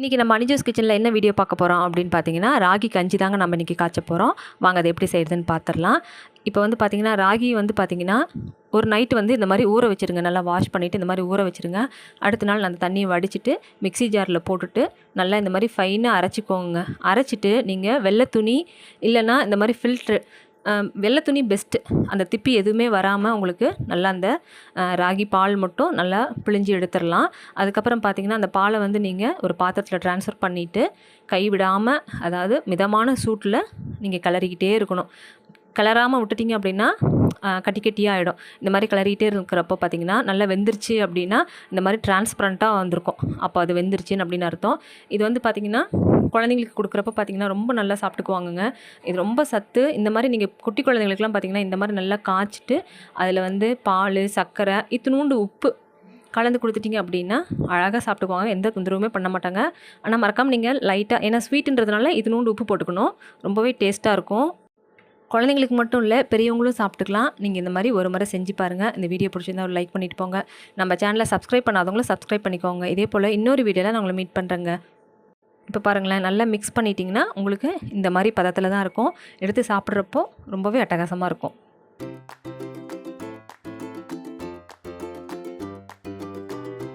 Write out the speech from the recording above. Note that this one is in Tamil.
இன்றைக்கி நம்ம மணிஜோஸ் கிச்சனில் என்ன வீடியோ பார்க்க போகிறோம் அப்படின்னு பார்த்தீங்கன்னா ராகி கஞ்சி தாங்க நம்ம இன்றைக்கி காய்ச்ச போகிறோம் வாங்க அதை எப்படி செய்கிறதுன்னு பார்த்துடலாம் இப்போ வந்து பார்த்திங்கன்னா ராகி வந்து பார்த்திங்கன்னா ஒரு நைட்டு வந்து இந்த மாதிரி ஊற வச்சுருங்க. நல்லா வாஷ் பண்ணிவிட்டு இந்த மாதிரி ஊற வச்சுருங்க. அடுத்த நாள் அந்த தண்ணியை வடிச்சிட்டு மிக்ஸி ஜாரில் போட்டுட்டு நல்லா இந்த மாதிரி ஃபைனாக அரைச்சிக்கோங்க. அரைச்சிட்டு நீங்கள் வெள்ளை துணி இல்லைன்னா இந்த மாதிரி ஃபில்ட்ரு வெள்ளை துணி பெஸ்ட்டு அந்த திப்பி எதுவுமே வராமல் உங்களுக்கு நல்லா அந்த ராகி பால் மட்டும் நல்லா பிழிஞ்சு எடுத்துடலாம். அதுக்கப்புறம் பார்த்தீங்கன்னா அந்த பாலை வந்து நீங்கள் ஒரு பாத்திரத்தில் ட்ரான்ஸ்ஃபர் பண்ணிவிட்டு கை விடாமல் அதாவது மிதமான சூட்டில் நீங்கள் கிளறிக்கிட்டே இருக்கணும். கிளறாமல் விட்டுட்டீங்க அப்படின்னா கட்டி கட்டியாக ஆகிடும் இந்த மாதிரி கிளறிக்கிட்டே இருக்கிறப்போ பார்த்தீங்கன்னா நல்லா வெந்துருச்சு அப்படின்னா இந்த மாதிரி டிரான்ஸ்பரண்ட்டாக வந்திருக்கும். அப்போ அது வெந்துருச்சுன்னு அப்படின்னு அர்த்தம். இது வந்து பார்த்திங்கன்னா குழந்தைங்களுக்கு கொடுக்குறப்ப பார்த்தீங்கன்னா ரொம்ப நல்லா சாப்பிட்டுக்குவாங்கங்க. இது ரொம்ப சத்து. இந்த மாதிரி நீங்கள் குட்டி குழந்தைங்களுக்குலாம் பார்த்தீங்கன்னா இந்த மாதிரி நல்லா காய்ச்சிட்டு அதில் வந்து பால் சர்க்கரை இத்தினூண்டு உப்பு கலந்து கொடுத்துட்டீங்க அப்படின்னா அழகாக சாப்பிட்டுக்குவாங்க. எந்த தொந்தரவுமே பண்ண மாட்டாங்க. ஆனால் மறக்காமல் நீங்கள் லைட்டாக ஏன்னா ஸ்வீட்டுன்றதுனால இத்தினூண்டு உப்பு போட்டுக்கணும். ரொம்பவே டேஸ்ட்டாக இருக்கும். குழந்தைங்களுக்கு மட்டும் இல்லை பெரியவங்களும் சாப்பிட்டுக்கலாம். நீங்கள் இந்த மாதிரி ஒரு முறை செஞ்சு பாருங்கள் இந்த வீடியோ பிடிச்சிருந்தா ஒரு லைக் பண்ணிட்டு போங்க. நம்ம சேனலை சப்ஸ்கிரைப் பண்ணாதவங்களும் சப்ஸ்கிரைப் பண்ணிக்கோங்க. இதே போல் இன்னொரு வீடியோவில் நான் உங்களை மீட் பண்ணுறேங்க இப்போ பாருங்களேன் நல்லா மிக்ஸ் பண்ணிட்டிங்கன்னா உங்களுக்கு இந்த மாதிரி பதத்தில் தான் இருக்கும். எடுத்து சாப்பிட்றப்போ ரொம்பவே அட்டகாசமாக இருக்கும்.